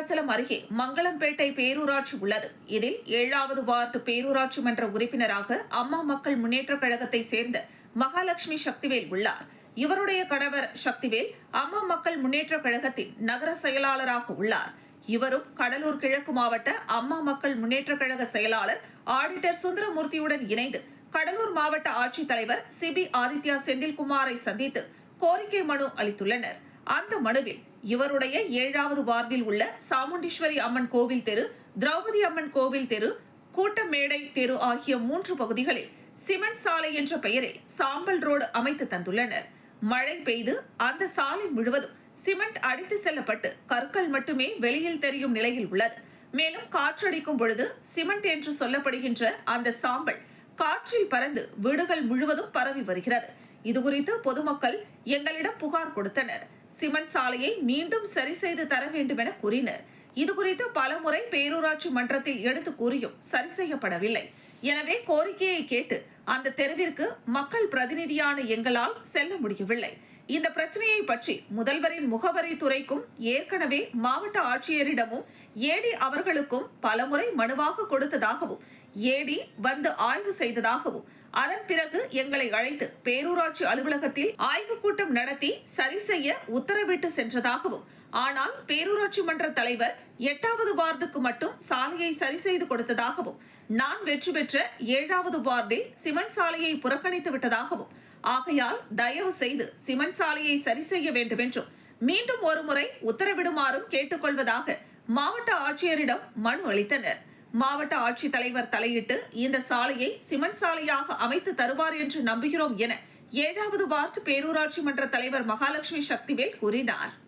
விருத்தாச்சலம் அருகே மங்களம்பேட்டை பேரூராட்சி உள்ளது. இதில் ஏழாவது வார்டு பேரூராட்சி மன்ற உறுப்பினராக அம்மா மக்கள் முன்னேற்ற கழகத்தை சேர்ந்த மகாலட்சுமி சக்திவேல் உள்ளார். இவருடைய கணவர் சக்திவேல் அம்மா மக்கள் முன்னேற்ற கழகத்தின் நகர செயலாளராக உள்ளார். இவரும் கடலூர் கிழக்கு மாவட்ட அம்மா மக்கள் முன்னேற்ற கழக செயலாளர் ஆடிட்டர் சுந்தரமூர்த்தியுடன் இணைந்து கடலூர் மாவட்ட ஆட்சித்தலைவர் சிபி ஆதித்யா செந்தில்குமாரை சந்தித்து கோரிக்கை மனு அளித்துள்ளனா் அந்த மனுவில் இவருடைய ஏழாவது வார்டில் உள்ள சாமுண்டீஸ்வரி அம்மன் கோவில் தெரு திரௌபதி அம்மன் கோவில் தெரு கூட்டமேடை தெரு ஆகிய மூன்று பகுதிகளில் சிமெண்ட் சாலை என்ற பெயரில் சாம்பல் ரோடு அமைத்து தந்துள்ளனர். மழை பெய்து அந்த சாலை முழுவதும் சிமெண்ட் அடித்து செல்லப்பட்டு கற்கள் மட்டுமே வெளியில் தெரியும் நிலையில் உள்ளது. மேலும் காற்றடிக்கும் பொழுது சிமெண்ட் என்று சொல்லப்படுகின்ற அந்த சாம்பல் காற்றில் பறந்து வீடுகள் முழுவதும் பரவி வருகிறது. இதுகுறித்து பொதுமக்கள் எங்களிடம் புகார் கொடுத்தனர். சிமெண்ட் சாலையை மீண்டும் சரி செய்து தர வேண்டும் என கூறினர் இதுகுறித்து பலமுறை பேரூராட்சி மன்றத்தில் எடுத்து கூறியும் சரி செய்யப்படவில்லை. எனவே கோரிக்கையை கேட்டு அந்த தெருவிற்கு மக்கள் பிரதிநிதியான எங்களால் செல்ல முடியவில்லை. இந்த பிரச்சனையை பற்றி முதல்வரின் முகவரி துறைக்கும் ஏற்கனவே மாவட்ட ஆட்சியரிடமும் ஏடி அவர்களுக்கும் பலமுறை மனுவாக கொடுத்ததாகவும் ஏடி வந்து ஆய்வு செய்ததாகவும் அதன் பிறகு எங்களை அழைத்து பேரூராட்சி அலுவலகத்தில் ஆய்வுக் கூட்டம் நடத்தி சரி செய்ய உத்தரவிட்டு சென்றதாகவும் ஆனால் பேரூராட்சி மன்ற தலைவர் எட்டாவது வார்டுக்கு மட்டும் சாலையை சரி செய்து கொடுத்ததாகவும் நான் வெற்றி பெற்ற ஏழாவது வார்டில் சிமெண்ட் சாலையை புறக்கணித்து விட்டதாகவும் ஆகையால் தயவு செய்து சிமெண்ட் சாலையை சரி செய்ய வேண்டும் என்றும் மீண்டும் ஒருமுறை உத்தரவிடுமாறும் கேட்டுக்கொள்வதாக மாவட்ட ஆட்சியரிடம் மனு அளித்தனர். மாவட்ட ஆட்சித்தலைவர் தலையிட்டு இந்த சாலையை சிமெண்ட் சாலையாக அமைத்து தருவார் என்று நம்புகிறோம் என ஏழாவது வார்டு பேரூராட்சி மன்ற தலைவர் மகாலட்சுமி சக்திவேல் கூறினார்.